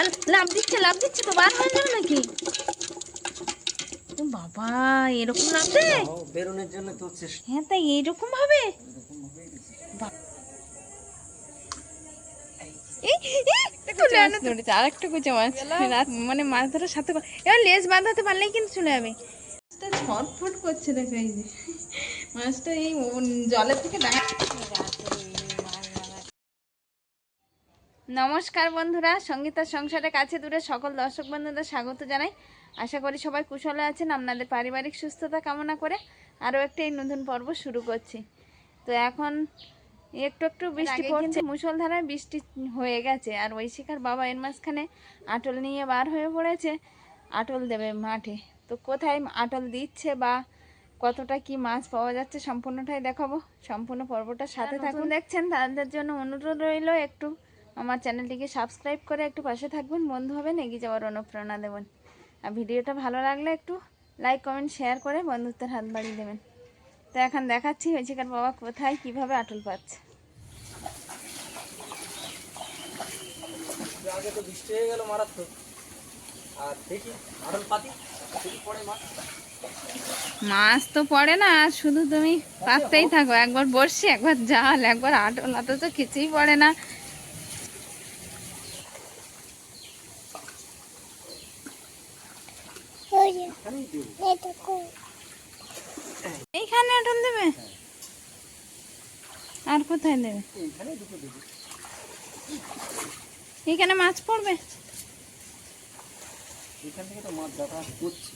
মানে লাভ দিচ্ছে লাভ দিচ্ছে তো বার হয়ে যাবে নাকি? বাবা এরকম লাভ দেয় ও বেরোনোর জন্য তো হ্যাঁ তাই ভাবে আরেকটা কুচো মাছ। রাত মানে মাছ ধরার সাথে এবার লেজ বাঁধাতে পারলেই কিন্তু চলে যাবে। মাছটা ছটফট করছে দেখো এই যে। মাছটা এই জলের থেকে ডাঙা নমস্কার বন্ধুরা সঙ্গীতার সংসারের কাছে দূরে সকল দর্শক বন্ধুদের স্বাগত জানাই। আশা করি সবাই কুশলে আছেন আপনাদের পারিবারিক সুস্থতা কামনা করে আরও একটা এই নতুন পর্ব শুরু করছি। তো এখন একটু একটু বৃষ্টি পড়ছে মুষলধারায় বৃষ্টি হয়ে গেছে আর ওই শিখার বাবা এর মাঝখানে আটল নিয়ে বার হয়ে পড়েছে আটল দেবে মাঠে। তো কোথায় আটল দিচ্ছে বা কতটা কি মাছ পাওয়া যাচ্ছে সম্পূর্ণটাই দেখাবো। সম্পূর্ণ পর্বটা সাথে থাকুন। দেখছেন তাদের জন্য অনুরোধ রইল একটু আমার চ্যানেলটিকে সাবস্ক্রাইব করে একটু পাশে থাকবেন বন্ধু হবেন এগিয়ে যাওয়ার অনুপ্রেরণা দেবেন। আর ভিডিওটা ভালো লাগলে একটু লাইক কমেন্ট শেয়ার করে বন্ধুত্বের হাত বাড়িয়ে দেবেন। তো এখন দেখাচ্ছি হয়েছিকার বাবা কোথায় কীভাবে আটল পাচ্ছে। আগে তো বৃষ্টি হয়ে গেল মারাত্মক। আর দেখি আরল পাতি পড়ে মাছ। মাছ তো পড়ে না আর শুধু তুমি পাততেই থাকো একবার বসছি একবার জাল একবার আটল অথচ কিছুই পড়ে না এখানেই দেবো এইখানে আটল দেবে? আর কোথায় দেবে? এইখানে দুটো দেবো এইখানে মাছ পড়বে? এখান থেকে তো মাছ যাতায়াত করছি।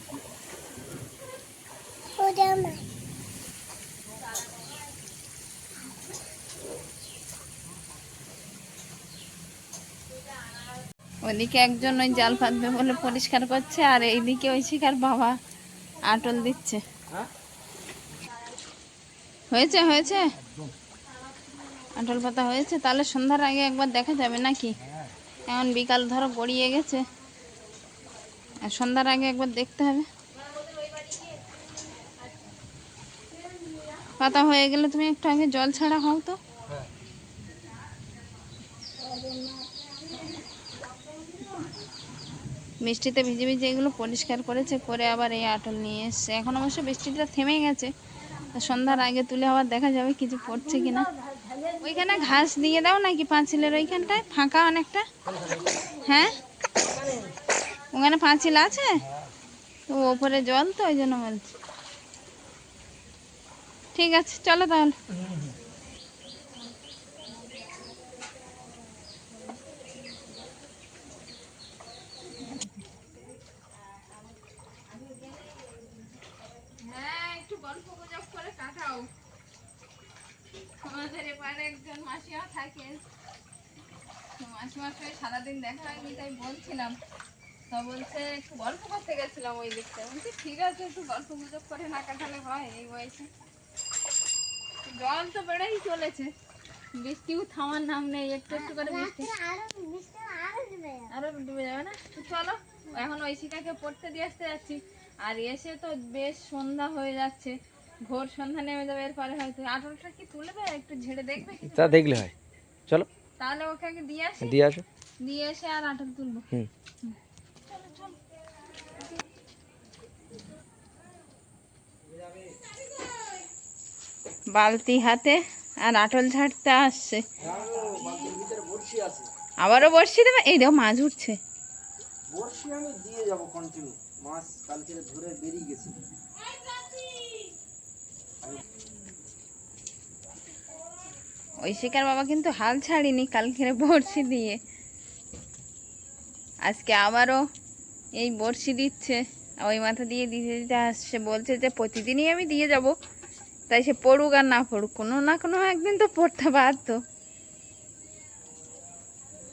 ওইদিকে একজন ওই জাল পাতবে বলে পরিষ্কার করছে, আর এইদিকে ওই শিকার বাবা আটল দিচ্ছে। হ্যাঁ হয়েছে হয়েছে? আটল পাতা হয়েছে? তাহলে সন্ধ্যার আগে একবার দেখা যাবে নাকি? এখন বিকাল ধরো গড়িয়ে গেছে। আর সন্ধ্যার আগে একবার দেখতে হবে। পাতা হয়ে গেলে তুমি একটু আগে জল ছাড়া হও তো। বৃষ্টিতে ভিজে ভিজে এগুলো পরিষ্কার করেছে, করে আবার এই আটল নিয়ে এসছে। এখন অবশ্য বৃষ্টিটা থেমে গেছে সন্ধ্যার আগে তুলে আবার দেখা যাবে কিছু পড়ছে কিনা। ওইখানে ঘাস দিয়ে দাও নাকি পাঁচিলের ওইখানটায়? ফাঁকা অনেকটা? হ্যাঁ? ওখানে পাঁচিল আছে? তো ওপরে জল তো, ওই জন্য বলছি। ঠিক আছে, চলো তাহলে হ্যাঁ একটু গল্প গুজব করে কাটাও আমাদের এপারে একজন মাসিমা মাসিমার সঙ্গে সারাদিন দেখা হয়নি তাই বলছিলাম। তো বলছে একটু গল্প করতে গেছিলাম ওই দিকটা। বলছি ঠিক আছে একটু গল্প গুজব করে না কাটালে হয় এই বয়সে। জল তো বেড়েই চলেছে। বৃষ্টিও থামার নাম নেই একটু একটু করে বৃষ্টি। আরও ডুবে যাবে। না? চলো এখন ওই শিকাকে পড়তে দিয়ে আসতে যাচ্ছি। আর এসে তো বেশ সন্ধ্যা হয়ে যাচ্ছে। ভোর সন্ধ্যা নেমে যাবে এরপরে হয়তো আটলটা কি তুলবে? একটু ঝেড়ে দেখবে তা দেখলে হয়। চলো। তাহলে ওকে আগে দিয়ে আসি? দিয়ে আসো। দিয়ে এসে আর আটল তুলবো। হুম। চলো চলো বালতি হাতে আর আটল ঝাড়তে আসছে। আবারও বর্ষি দেবে? এই দেখো মাছ উঠছে। বর্ষি আমি দিয়ে যাব কন্টিনিউ মাছ কালকে ধরে বেরিয়ে গেছে। ওই শিকার বাবা কিন্তু হাল ছাড়িনি কালকের বড়শি দিয়ে। আজকে আবারও এই বড়শি দিচ্ছে। ওই মাথা দিয়ে দিতে দিতে আসছে বলছে যে প্রতিদিনই আমি দিয়ে যাব। তাই সে পড়ুক আর না পড়ুক কোনো না কোনো একদিন তো পড়তে বাধ্য।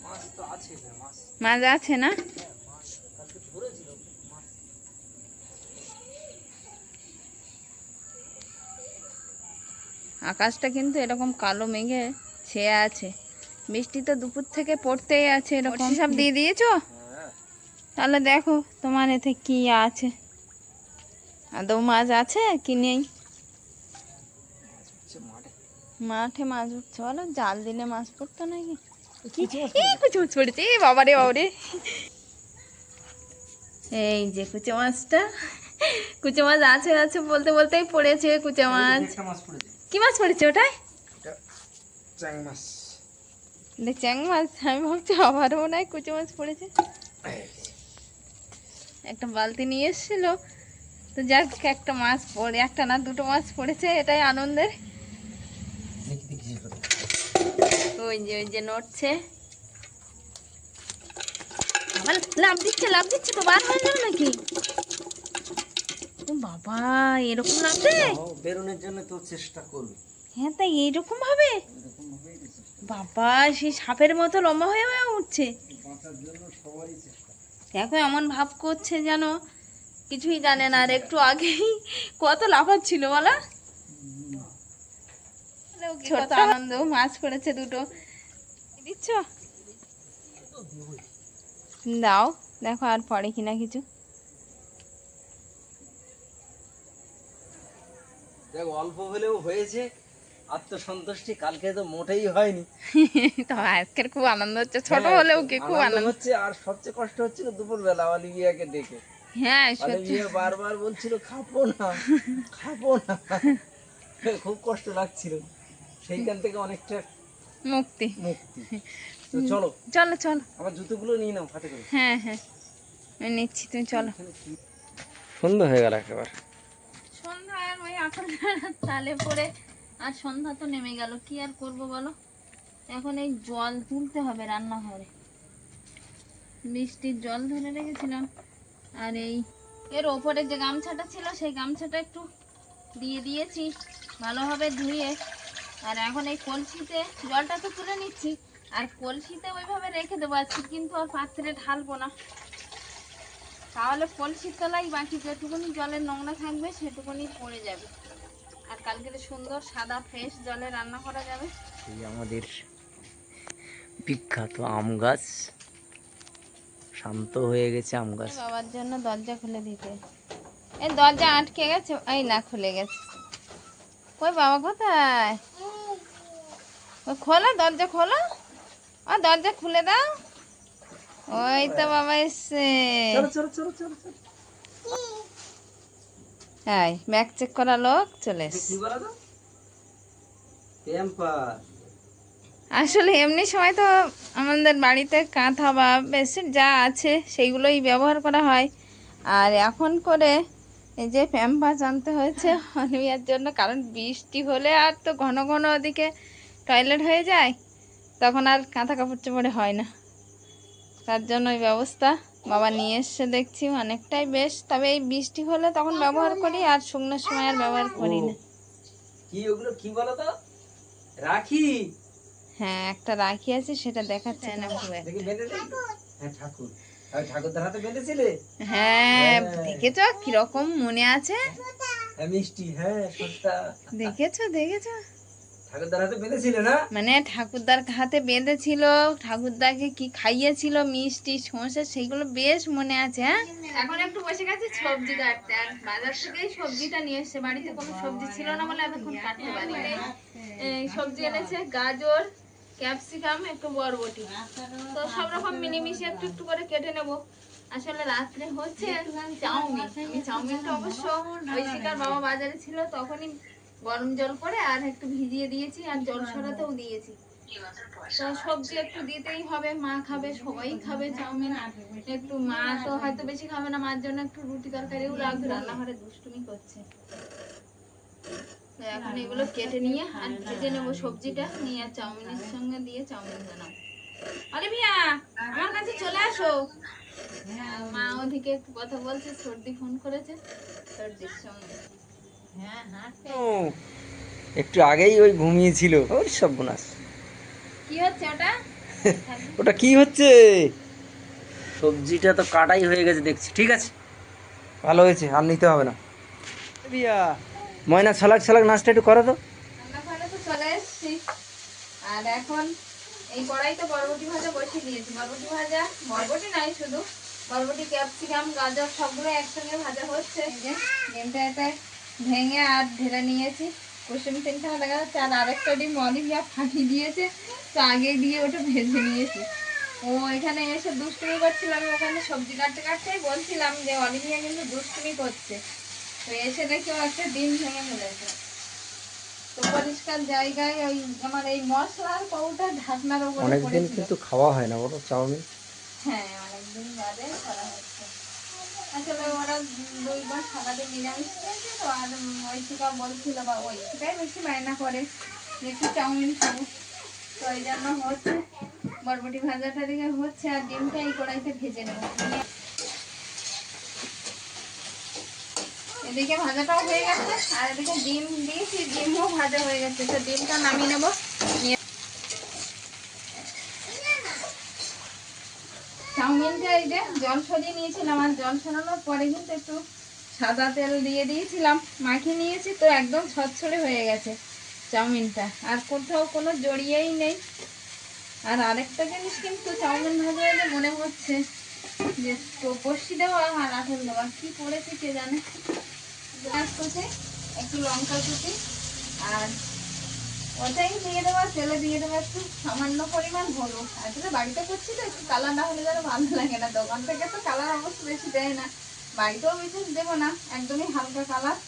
মাছ আছে না, মাছ মাছ আছে না কালকে ধরেছিল মাছ আকাশটা কিন্তু এরকম কালো মেঘে ছেয়ে আছে। বৃষ্টি তো দুপুর থেকে পড়তেই আছে এরকম সব দিয়ে দিয়েছ? তাহলে দেখো তোমার এতে কি আছে। আদৌ মাছ আছে কি নেই? মাঠে মাঠে মাছ উঠছে বলো জাল দিলে মাছ পড়তো নাকি? কুচি মাছ পড়েছে এ বাবারে বাবারে এই যে কুচে মাছটা কুচে মাছ আছে আছে বলতে বলতেই পড়েছে কুচে মাছ। মাছ পড়েছে। কি মাছ পড়েছে ওটাই চ্যাং মাছ। চ্যাং মাছ? আমি ভাবছি আবারও মনে হয় কুচে মাছ পড়েছে। একটা বালতি নিয়ে এসেছিল। তো যাক একটা মাছ পড়ে একটা না দুটো মাছ পড়েছে এটাই আনন্দের। ওই যে ওই যে নড়ছে। লাভ দিচ্ছে লাভ দিচ্ছে তো বার হয়ে যাবে নাকি? বাবা এরকম লাভ বেরোনোর জন্য তো চেষ্টা করবে। হ্যাঁ তাই ভাবে? এরকম ভাবেই বাবা সেই সাপের মতো লম্বা হয়ে হয়ে উঠছে। দেখো এমন ভাব করছে যেন কিছুই জানে না। আর একটু আগেই কত লাফাচ্ছিল বলা। ছোট আনন্দ মাছ পড়েছে দুটো। দিচ্ছ? দাও দেখো আর পড়ে কিনা কিছু। দেখ অল্প হলেও হয়েছে। আত্মসন্তুষ্টি কালকে তো মোটেই হয়নি। তো আজকের খুব আনন্দ হচ্ছে। ছোট হলেও কি খুব আনন্দ। হচ্ছে আর সবচেয়ে কষ্ট হচ্ছিল দুপুর বেলা অলিভিয়াকে দেখে হ্যাঁ সত্যি। বারবার বলছিল খাব না খাব না। খুব কষ্ট লাগছিল। সেইখান থেকে অনেকটা মুক্তি। মুক্তি। তো চলো। চলো চলো। আমার জুতোগুলো নিয়ে নাও হাতে করে। হ্যাঁ হ্যাঁ। আমি নিচ্ছি তুমি চলো। সুন্দর হয়ে গেল একেবারে। আর ওই এখন তালে পড়ে আর সন্ধ্যা তো নেমে গেল। কি আর করব বলো? এখন এই জল তুলতে হবে রান্নাঘরে। বৃষ্টির জল ধরে রেখেছিলাম। আর এই এর ওপরে যে গামছাটা ছিল, সেই গামছাটা একটু দিয়ে দিয়েছি, ভালোভাবে ধুয়ে। আর এখন এই কলসিতে জলটা তো তুলে নিচ্ছি। আর কলসিতে ওইভাবে রেখে দেবো আজকে, কিন্তু আর পাত্রে ঢালবো না। তাহলে কলসির তলায় বাকি যেটুকুনি জলের নোংরা থাকবে সেটুকুনি পড়ে যাবে। আর কালকে তো সুন্দর সাদা ফ্রেশ জলে রান্না করা যাবে। এই আমাদের বিখ্যাত আম গাছ। শান্ত হয়ে গেছে আম গাছ। বাবার জন্য দরজা খুলে দিতে। এই দরজা আটকে গেছে এই না খুলে গেছে। কই বাবা কোথায়? খোলো দরজা খোলো। আর দরজা খুলে দাও। ওই তো বাবা এসছে চলো চলো চলো চলো চলো হ্যাঁ ব্যাগ চেক করা লোক চলে আসলে এমনি সময় তো আমাদের বাড়িতে কাঁথা বা বেডশিট যা আছে সেইগুলোই ব্যবহার করা হয়। আর এখন করে এই যে প্যাম্পাস আনতে হয়েছে অনিমিয়ার জন্য কারণ বৃষ্টি হলে আর তো ঘন ঘন ওদিকে টয়লেট হয়ে যায় তখন আর কাঁথা কাপড় চোপড়ে হয় না। তার জন্য ওই ব্যবস্থা বাবা নিয়ে এসছে দেখছি অনেকটাই বেশ। তবে এই বৃষ্টি হলে তখন ব্যবহার করি আর শুকনোর সময় আর ব্যবহার করি না। কি ওগুলো কি বলো তো রাখি? হ্যাঁ একটা রাখি আছে সেটা দেখাচ্ছে না খুব হ্যাঁ ঠাকুর। বেঁধেছিলে? হ্যাঁ দেখেছ? কীরকম মনে আছে? হ্যাঁ মিষ্টি। হ্যাঁ দেখেছ দেখেছ? মানে ঠাকুরদার হাতে বেঁধেছিল ঠাকুরদাকে কি খাইয়েছিল মিষ্টি সমস্যা সেগুলো বেশ মনে আছে হ্যাঁ? এখন একটু বসে গেছে সবজি কাটতে আর বাজার থেকেই সবজিটা নিয়ে এসছে বাড়িতে কোনো সবজি ছিল না বলে এতক্ষণ কাটতে পারি সবজি এনেছে গাজর ক্যাপসিকাম একটু বরবটি। তো সব রকম মিনিমিশে একটু একটু করে কেটে নেব। আসলে রাত্রে হচ্ছে চাউমিন আমি চাউমিনটা অবশ্য ওই শিকার বাবা বাজারে ছিল তখনই গরম জল করে আর একটু ভিজিয়ে দিয়েছি আর জল সরাতেও দিয়েছি। তো সবজি একটু দিতেই হবে মা খাবে সবাই খাবে চাউমিন একটু মা তো হয়তো বেশি খাবে না মার জন্য একটু রুটি তরকারিও লাগবে। রান্নাঘরে দুষ্টুমি করছে। তো এখন এগুলো কেটে নিয়ে আর ভেজে নেব সবজিটা নিয়ে আর চাউমিনের সঙ্গে দিয়ে চাউমিন বানাবো। আরে মিয়া আমার কাছে চলে আসো। মা ওদিকে একটু কথা বলছে সর্দি ফোন করেছে সর্দির সঙ্গে। ও একটু আগেই ওই ঘুমিয়েছিল। ওই সব বোনাস। কি হচ্ছে ওটা? ওটা কি হচ্ছে? সবজিটা তো কাটাই হয়ে গেছে দেখছি। ঠিক আছে। ভালো হয়েছে আর নিতে হবে না। রিয়া ময়না ছলাক ছলাক নাচটা একটু করো তো। রান্নাঘরে তো চলে এসেছি। আর এখন এই কড়াইতে বরবটি ভাজা বসিয়ে দিয়েছি। বরবটি ভাজা বরবটি নাই শুধু। বরবটি ক্যাপসিকাম গাজর সবগুলো একসঙ্গে ভাজা হচ্ছে। যে ডিমটা এতে ভেঙে আর ঢেলে নিয়েছি। কুসুম তিনটা দেখা যাচ্ছে আর আরেকটা ডিম অলিভিয়া ফাটিয়ে দিয়েছে তো আগে দিয়ে ওটা ভেজে নিয়েছি। ও এখানে এসে দুষ্টুমি করছিল আমি ওখানে সবজি কাটতে কাটতেই বলছিলাম যে অলিভিয়া কিন্তু দুষ্টুমি করছে। তো এসে দেখি ও একটা ডিম ভেঙে ফেলেছে। তো পরিষ্কার জায়গায় ওই আমার এই মশলার পাউডার ঢাকনার উপরে অনেকদিন কিন্তু খাওয়া হয় না বলো চাউমিন? হ্যাঁ অনেকদিন বাদে করা হচ্ছে আসলে ওরা দুইবার সারাদিন নিরামিষ খেয়েছে তো, আর ঐশিকা বলছিল বা ঐশিকাই বেশি বায়না করে একটু চাউমিন খাব। তো এই জন্য হচ্ছে, বরবটি ভাজাটা দিকে হচ্ছে, আর ডিমটা এই কড়াইতে ভেজে নেব। এদিকে ভাজাটাও হয়ে গেছে, আর এদিকে ডিম দিয়েছি, ডিমও ভাজা হয়ে গেছে, তো ডিমটা নামিয়ে নেব। চাউমিনটা এই যে, জল সরিয়ে নিয়েছিলাম আর জল সরানোর পরে কিন্তু একটু সাদা তেল দিয়ে দিয়েছিলাম, মাখিয়ে নিয়েছি, তো একদম ছড়ছড়ে হয়ে গেছে চাউমিনটা। আর কোথাও কোনো জড়িয়েই নেই। আর আরেকটা জিনিস কিন্তু চাউমিন ভাজা হলে মনে হচ্ছে যে বসি দেওয়া আর আঠেল দেওয়া। কি করেছে কে জানে? পেঁয়াজ একটু লঙ্কা কুচি আর ওটাই দিয়ে দেওয়া, তেলে দিয়ে দেওয়া একটু সামান্য পরিমাণ হলুদ। আসলে বাড়িতে করছি তো, একটু কালার না হলে যেন ভালো লাগে না। দোকান থেকে তো কালার অবশ্য বেশি দেয় না। বাড়িতেও বিশেষ দেবো না, একদমই হালকা কালার।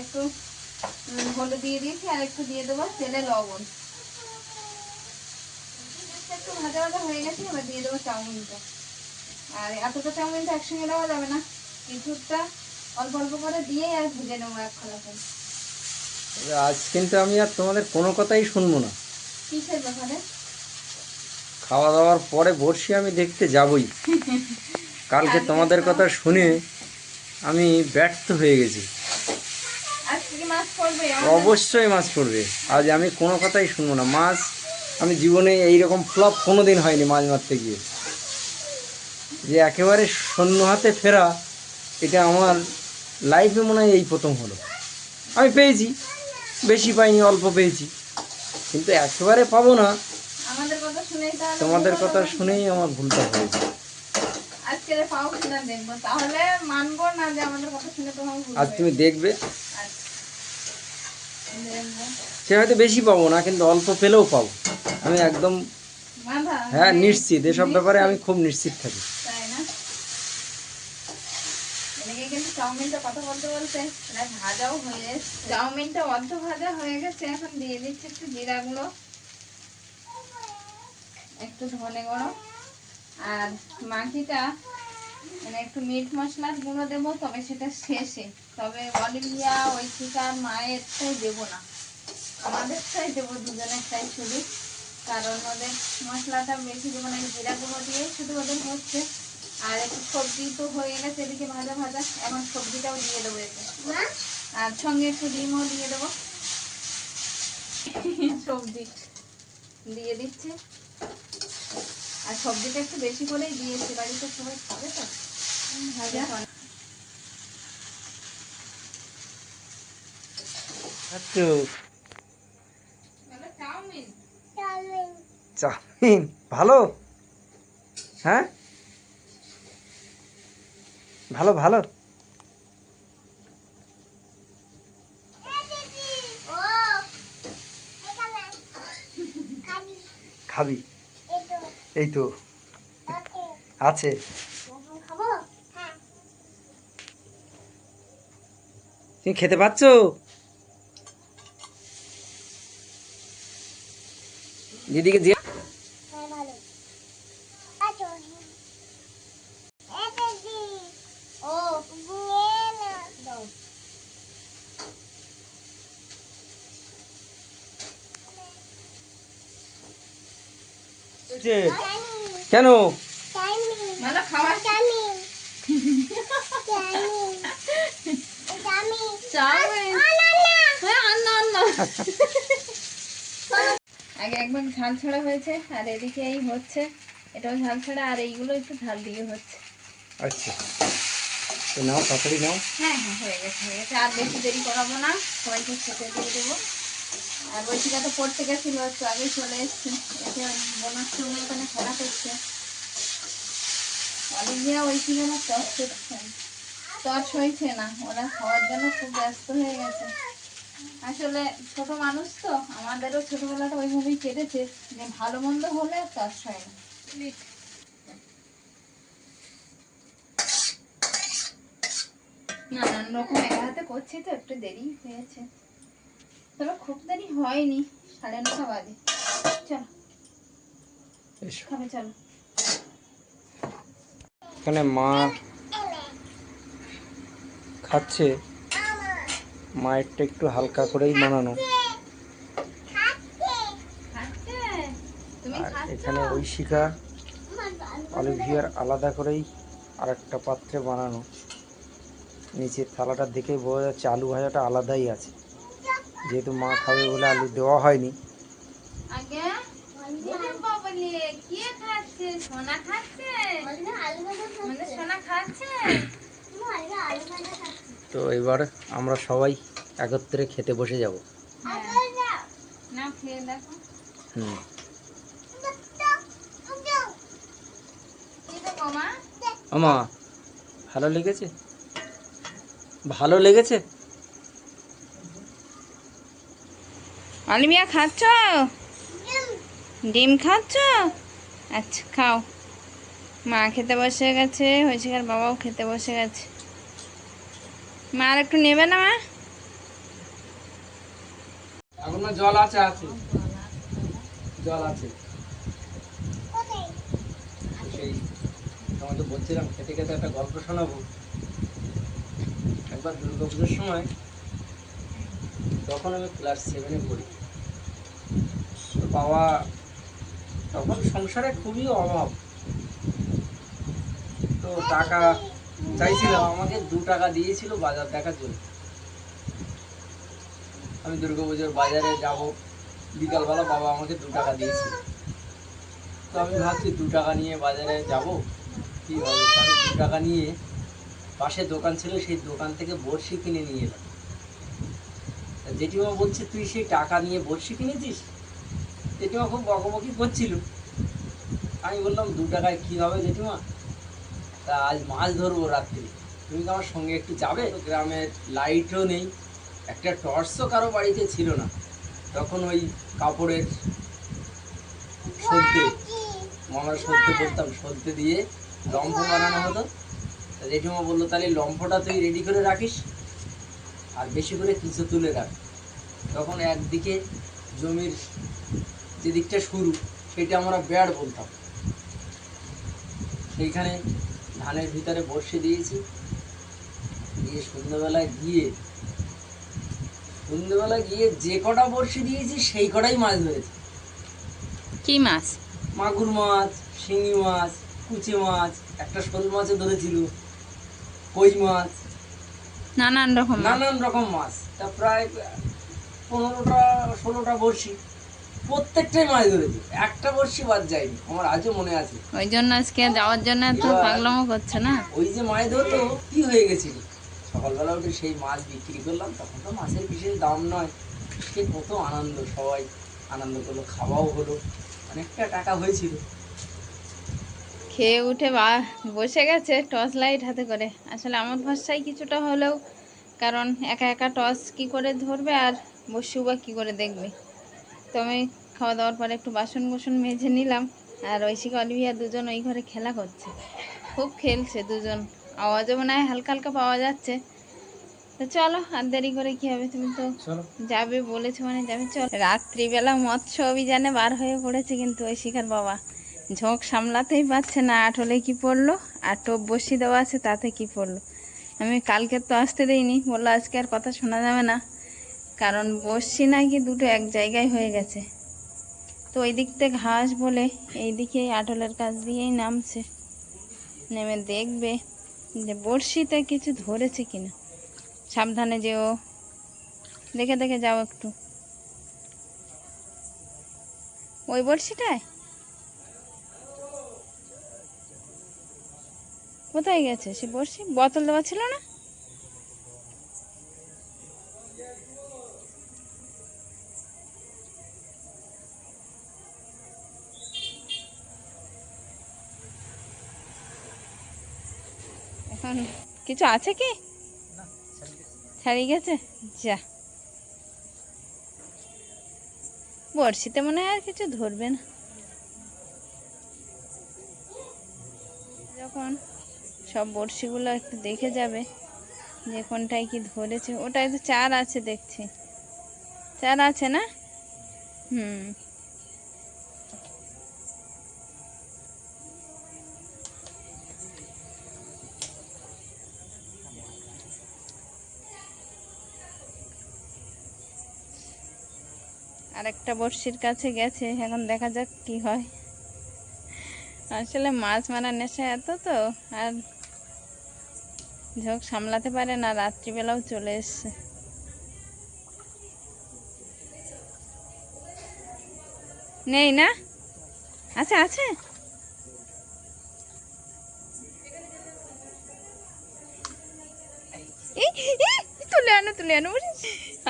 একটু হলুদ দিয়ে দিয়েছি আর একটু দিয়ে দেবো তেলে লবণ। একটু ভাজা ভাজা হয়ে গেছে, এবার দিয়ে দেবো চাউমিনটা। আর এতটা চাউমিনটা একসঙ্গে দেওয়া যাবে না। কিছুটা অল্প অল্প করে দিয়ে আর ভেজে নেব এক খালাতে আজ কিন্তু আমি আর তোমাদের কোনো কথাই শুনব না। খাওয়া দাওয়ার পরে বসে আমি দেখতে যাবই। কালকে তোমাদের কথা শুনে আমি ব্যর্থ হয়ে গেছি। অবশ্যই মাছ পড়বে। আজ আমি কোনো কথাই শুনব না। মাছ আমি জীবনে এইরকম ফ্লপ কোনো দিন হয়নি মাছ মারতে গিয়ে। যে একেবারে শূন্য হাতে ফেরা এটা আমার লাইফে মনে হয় এই প্রথম হলো। আমি পেয়েছি। বেশি পাইনি অল্প পেয়েছি। কিন্তু একেবারে পাবো না। তোমাদের কথা শুনেই আমার ভুলটা হয়েছে। আজ তুমি দেখবে। আচ্ছা। দেখব। সে হয়তো বেশি পাবো না কিন্তু অল্প পেলেও পাবো। আমি একদম হ্যাঁ নিশ্চিত। এসব ব্যাপারে আমি খুব নিশ্চিত থাকি তাই না এদিকে কিন্তু চাউমিনটা কথা বলতে বলতে প্রায় ভাজাও হয়ে এসছে। চাউমিনটা অর্ধ ভাজা হয়ে গেছে, এখন দিয়ে দিচ্ছি একটু জিরা গুঁড়ো, একটু ধনে গুঁড়ো, আর মাখিটা মানে একটু মিট মশলার গুঁড়ো দেবো, তবে সেটা শেষে। তবে অলিভিয়া ঐশিকার মায়েরটাই দেবো না। আমাদেরটাই দেবো দুজনেরটাই শুধু। কারণ ওদের মশলাটা বেশি দেবো না, জিরা গুঁড়ো দিয়ে শুধু ওদের হচ্ছে। আর একটু সবজি তো হয়ে গেছে এদিকে ভাজা ভাজা। এখন সবজিটাও দিয়ে দেবো এতে। আর সঙ্গে একটু ডিমও দিয়ে দেবো। সবজি দিয়ে দিচ্ছি। আর সবজিটা একটু বেশি করেই দিয়েছি বাড়িতে সবাই খাবে তো। ভাজা। আচ্ছা চাউমিন। চাউমিন। ভালো? হ্যাঁ? ভালো ভালো? খাবি? এই তো। আছে। তুমি খেতে পাচ্ছ? দিদিকে দিয়ে কেন? মানে হ্যাঁ আগে একবার ঝাল ছাড়া হয়েছে আর এদিকে এই হচ্ছে। এটাও ঝাল ছাড়া আর এইগুলো একটু ঝাল দিয়ে হচ্ছে। আচ্ছা। নাও তাড়াতাড়ি নাও। হ্যাঁ হ্যাঁ হয়ে গেছে হয়ে গেছে। আর বেশি দেরি করাবো না। সবাইকে খেতে দিয়ে দেবো। আর বৈশিকা তো পড়তে গেছিল, একটু চলে এসছে। সঙ্গে ওখানে খেলা করছে। করছে হয়েছে না, ওরা খাওয়ার জন্য খুব ব্যস্ত হয়ে গেছে। আসলে ছোট মানুষ তো, আমাদেরও ছোটবেলাটা ওইভাবেই কেটেছে যে ভালো মন্দ হলে আর টস হয় না। নানান রকম একা হাতে করছি তো, একটু দেরি হয়েছে। তবে খুব দেরি হয়নি সাড়ে নটা বাজে। চলো। খাবে চলো। এখানে মা খাচ্ছে। মায়েরটা একটু হালকা করেই বানানো। আর এখানে ঐশিকা অলিভিয়ার আলাদা করেই আর একটা পাত্রে বানানো। নিচের থালাটা দেখে বোঝা যাচ্ছে আলু ভাজাটা আলাদাই আছে। যেহেতু মা খাবে বলে আলু দেওয়া হয়নি। মানে তো এবার আমরা সবাই একত্রে খেতে বসে যাব। হুম। আমা ভালো লেগেছে? ভালো লেগেছে? অলিভিয়া খাচ্ছ? ডিম। খাচ্ছ? আচ্ছা খাও। মা খেতে বসে গেছে হয়েছে হয়েছিকার বাবাও খেতে বসে গেছে। মা আর একটু নেবে না মা? এখন জল আছে আছে। জল আছে। সেই তোমাকে বলছিলাম খেতে খেতে একটা গল্প শোনাবো। একবার দুর্গাপুজোর সময় তখন আমি ক্লাস সেভেনে পড়ি বাবা তখন সংসারে খুবই অভাব। তো টাকা চাইছিলাম, আমাকে দু টাকা দিয়েছিল বাজার দেখার জন্য। আমি দুর্গাপুজোর বাজারে যাব, বিকালবেলা বাবা আমাকে দু টাকা দিয়েছিল। তো আমি ভাবছি দু টাকা নিয়ে বাজারে যাব, কি হবে? তাহলে দু টাকা নিয়ে পাশে দোকান ছিল, সেই দোকান থেকে বড়শি কিনে নিয়ে এলাম। জেঠিমা বলছে, তুই সেই টাকা নিয়ে বড়শি কিনেছিস? জেঠিমা খুব বকবকি করছিল। আমি বললাম, দু টাকায় কি হবে জেঠিমা? তা আজ মাছ ধরবো রাত্রি। তুমি কি আমার সঙ্গে একটু যাবে? গ্রামের লাইটও নেই। একটা টর্চও কারও বাড়িতে ছিল না। তখন ওই কাপড়ের সদ্যে আমরা সদ্যে করতাম সদ্যে দিয়ে লম্ফ বানানো হতো। তা জেঠিমা বলল, তাহলে লম্ফটা তুই রেডি করে রাখিস, আর বেশি করে কিছু তুলে রাখ। তখন একদিকে জমির যে দিকটা শুরু সেটা আমরা বেড় বলতাম। সেইখানে ধানের ভিতরে বসে দিয়েছি। দিয়ে সন্ধ্যাবেলায় গিয়ে সন্ধ্যেবেলা গিয়ে যে কটা বড়শি দিয়েছি সেই কটাই মাছ ধরেছি। কি মাছ? মাগুর মাছ শিঙি মাছ কুচে মাছ একটা শোল মাছও ধরেছিল কই মাছ। নানান রকম নানান রকম মাছ। তা প্রায় পনেরোটা ষোলোটা বড়শি। প্রত্যেকটাই মাছ ধরেছি। একটা বড়শি বাদ যায়নি। আমার আজও মনে আছে। ওই জন্য আজকে যাওয়ার জন্য এত এবার- পাগলামো করছে না? ওই যে মাছ ধরতো কি হয়ে গেছিল? সকালবেলা উঠে সেই মাছ বিক্রি করলাম তখন তো মাছের বিশেষ দাম নয়। সে কত আনন্দ সবাই আনন্দ করল খাওয়াও হলো। অনেকটা টাকা হয়েছিল। খেয়ে উঠে বা বসে গেছে টর্চ লাইট হাতে করে। আসলে আমার ভরসায় কিছুটা হলেও কারণ একা একা টর্চ কি করে ধরবে আর বসু বা কী করে দেখবে? তো আমি খাওয়া দাওয়ার পরে একটু বাসন কুসন মেজে নিলাম। আর ঐশিকা অলিভিয়া দুজন ওই ঘরে খেলা করছে। খুব খেলছে দুজন। আওয়াজও মনে হয় হালকা হালকা পাওয়া যাচ্ছে। তো চলো আর দেরি করে কি হবে তুমি তো যাবে বলেছ মানে যাবে চল। রাত্রিবেলা মৎস্য অভিযানে বার হয়ে পড়েছে কিন্তু শিখার বাবা। ঝোঁক সামলাতেই পারছে না আট আটলে কি পড়ল? আর টোপ বসি দেওয়া আছে তাতে কি পড়ল? আমি কালকে তো আসতে দিইনি বলল আজকে আর কথা শোনা যাবে না। কারণ বসছি নাকি দুটো এক জায়গায় হয়ে গেছে। তো ওই দিক থেকে ঘাস বলে এই দিকে আটলের কাছ দিয়েই নামছে। নেমে দেখবে যে বড়শিতে কিছু ধরেছে কিনা। সাবধানে যেও। দেখে দেখে যাও একটু। ওই বড়শিটায়? কোথায় গেছে? সে বড়শি বোতল দেওয়া ছিল না? কিছু আছে কি? ছাড়িয়ে গেছে? যা। বড়শিতে মনে হয় আর কিছু ধরবে না। যখন সব বড়শিগুলো একটু দেখে যাবে যে কোনটায় কি ধরেছে, ওটায় তো চার আছে দেখছি। চার আছে না? হুম। আরেকটা বড়শির কাছে গেছে, এখন দেখা যাক কি হয়। আসলে মাছ মারার নেশা এত তো, আর ঝোঁক সামলাতে পারে না, রাত্রিবেলাও চলে এসছে। নেই না? আছে আছে?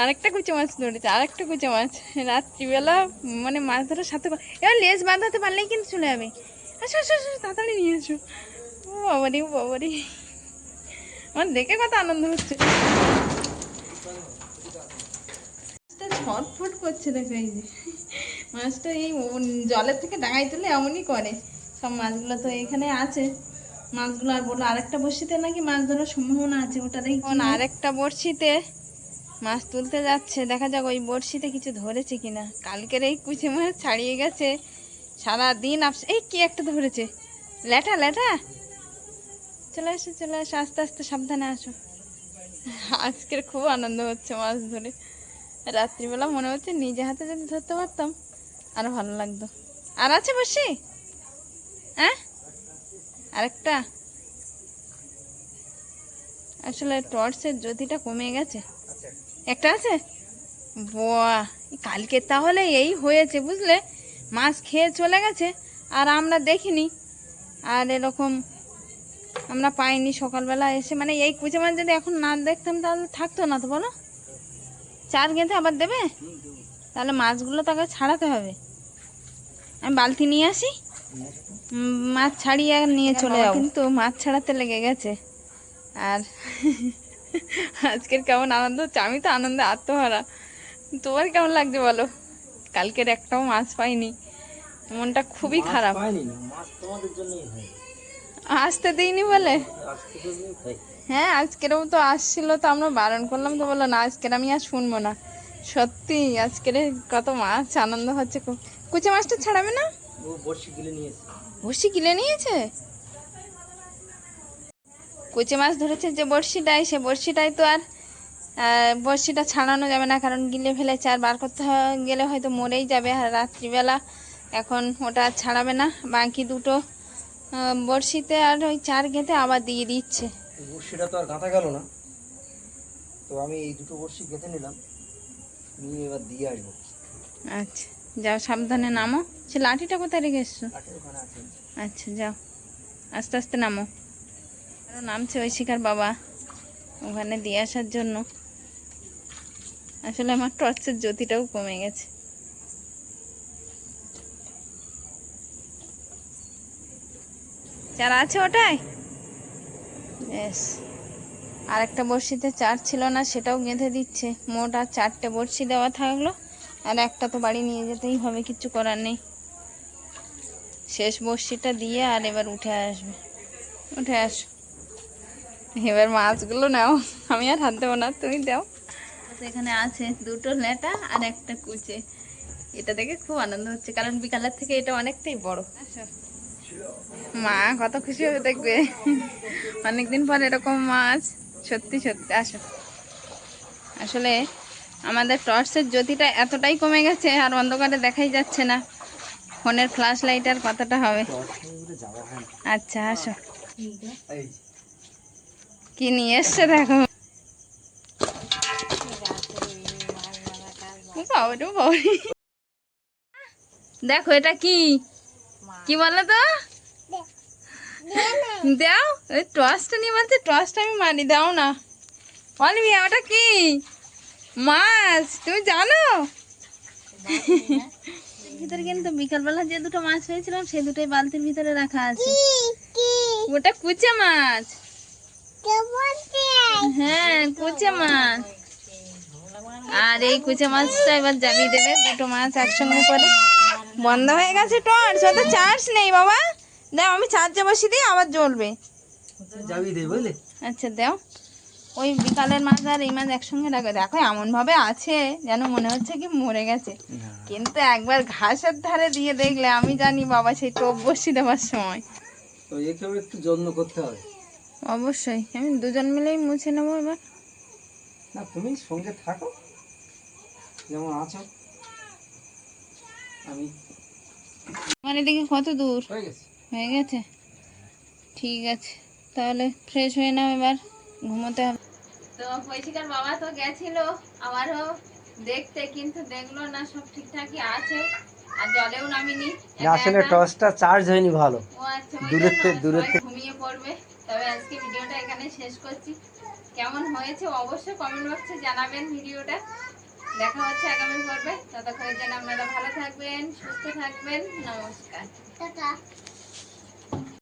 আরেকটা কুচো মাছ ধরেছে আরেকটা কুচো মাছ। রাত্রিবেলা মানে মাছ ধরার সাথে এবার লেজ বাঁধাতে পারলেই কিন্তু চলে যাবে। আসো আসো আসো তাড়াতাড়ি নিয়ে আসো ও বাবারি ও বাবারি। আমার দেখে কত আনন্দ হচ্ছে। মাছটা ছটফট করছে দেখো এই যে। মাছটা এই জলের থেকে ডাঙাই তুলে এমনই করে। সব মাছগুলো তো এখানে আছে। মাছগুলো আর বলল আরেকটা বড়শিতে নাকি মাছ ধরার সম্ভাবনা আছে? ওটা দেখি আরেকটা বড়শিতে মাছ তুলতে যাচ্ছে, দেখা যাক ওই বড়শিতে কিছু ধরেছে কিনা। কালকের এই কুচি মাছ ছাড়িয়ে গেছে সারা দিন এই কি একটা ধরেছে? ল্যাটা ল্যাটা চলে আসো চলে আসো, আস্তে আস্তে সাবধানে আসো। আজকের খুব আনন্দ হচ্ছে মাছ ধরে। রাত্রিবেলা মনে হচ্ছে নিজে হাতে যদি ধরতে পারতাম, আরও ভালো লাগতো। আর আছে বসি হ্যাঁ? আরেকটা? আসলে টর্চের জ্যোতিটা কমে গেছে। একটা আছে? বাহ কালকে তাহলে এই হয়েছে বুঝলে? মাছ খেয়ে চলে গেছে আর আমরা দেখিনি। আর এরকম আমরা পাইনি সকালবেলা এসে মানে এই কুচে মাছ যদি এখন না দেখতাম তাহলে থাকতো না তো বলো? চার গেঁথে আবার দেবে? তাহলে মাছগুলো তাকে ছাড়াতে হবে। আমি বালতি নিয়ে আসি। মাছ ছাড়িয়ে নিয়ে চলে যাব। কিন্তু মাছ ছাড়াতে লেগে গেছে। আর আজকের কেমন আনন্দ? হচ্ছে আমি তো আনন্দে আত্মহারা। তোমার কেমন লাগছে বলো? কালকের একটাও মাছ পাইনি। মনটা খুবই খারাপ। আসতে দিইনি বলে? হ্যাঁ আজকেরও তো আসছিল তো আমরা বারণ করলাম তো বলল না আজকের আমি আর শুনব না। সত্যি আজকের কত মাছ আনন্দ হচ্ছে খুব। কুচে মাছটা ছাড়াবে না? গিলে নিয়েছে বড়শি কিনে নিয়েছে? কুচে মাছ ধরেছে যে বড়শিটাই সে বড়শিটাই তো আর বড়শিটা ছাড়ানো যাবে না কারণ গিলে ফেলেছে আর বার করতে গেলে হয়তো মরেই যাবে। আর রাত্রিবেলা এখন ওটা আর ছাড়াবে না বাকি দুটো বড়শিতে আর ওই চার গেঁথে আবার দিয়ে দিচ্ছে। বড়শিটা তো আর গাঁথা গেল না। তো আমি এই দুটো বড়শি গেঁথে নিলাম নিয়ে এবার দিয়ে আসব। আচ্ছা যাও সাবধানে নামো। সে লাঠিটা কোথায় রেখে এসছো? আচ্ছা যাও। আস্তে আস্তে নামো। নামছে ঐশিকার বাবা। ওখানে দিয়ে আসার জন্য। আসলে আমার টর্চের জ্যোতিটাও কমে গেছে। চার আছে ওটাই বেশ। আরেকটা বড়শিতে চার ছিল না, সেটাও গেঁথে দিচ্ছে। মোট আর চারটে বড়শি দেওয়া থাকল। আর একটা তো বাড়ি নিয়ে যেতেই হবে, কিছু করার নেই। শেষ বড়শিটা দিয়ে আর এবার উঠে আসবে। উঠে আসো। এবার মাছগুলো নাও। আমি আর হাত দেবো না তুমি দাও। এখানে আছে দুটো লেটা আর একটা কুচে। এটা দেখে খুব আনন্দ হচ্ছে কারণ বিকালের থেকে এটা অনেকটাই বড়। আসো মা কত খুশি হবে দেখবে। অনেকদিন পর এরকম মাছ। সত্যি সত্যি আসো। আসলে আমাদের টর্চের জ্যোতিটা এতটাই কমে গেছে আর অন্ধকারে দেখাই যাচ্ছে না। ফোনের ফ্ল্যাশ লাইট আর কতটা হবে। আচ্ছা আসো। এই কি নিয়ে এসছে দেখো। দেখো এটা কি? কি বলো তো? দাও ওই টর্চটা নিয়ে বলছে টর্চটা আমি মানি দাও না। বলবি ওটা কি? মাছ তুমি জানো? ভিতরে কিন্তু বিকালবেলা যে দুটো মাছ পেয়েছিলাম সেই দুটোই বালতির ভিতরে রাখা আছে। ওটা কুচে মাছ। হ্যাঁ কুচে মাছ। আর এই কুচে মাছটা এবার জাবিয়ে দেবে দুটো মাছ একসঙ্গে করে। বন্ধ হয়ে গেছে টর্চ ওতে চার্জ নেই বাবা। দাও আমি চার্জে বসিয়ে দিই আবার জ্বলবে। আচ্ছা দাও। ওই বিকালের মাছ আর এই মাছ একসঙ্গে রাখো। দেখো এমন ভাবে আছে যেন মনে হচ্ছে কি মরে গেছে। কিন্তু একবার ঘাসের ধারে দিয়ে দেখলে আমি জানি বাবা সেই টোপ বসি দেওয়ার সময়। তো একেও একটু যত্ন করতে হবে অবশ্যই। আমি দুজন মিলেই মুছে নেব এবার। না তুমি সঙ্গে থাকো। যেমন আছো। আমি মানে দেখি কত দূর? হয়ে গেছে। হয়ে গেছে? ঠিক আছে। তাহলে ফ্রেশ হয়ে নাও এবার। ঘুমোতে হবে। তো পৈশিকার বাবা তো গেছিল। আমারও দেখতে কিন্তু দেখল না সব ঠিকঠাকই আছে। আর জলেও নামিনি। না আসলে টর্চটা চার্জ হয়নি ভালো। ও আচ্ছা ওই দূরের থেকে- দূরের থেকে- ঘুমিয়ে পড়বে। তবে আজকে ভিডিওটা এখানে শেষ করছি। কেমন হয়েছে অবশ্যই কমেন্ট বক্সে জানাবেন ভিডিওটা। দেখা হচ্ছে আগামী পর্বে। ততক্ষণের জন্য আপনারা ভালো থাকবেন, সুস্থ থাকবেন। নমস্কার।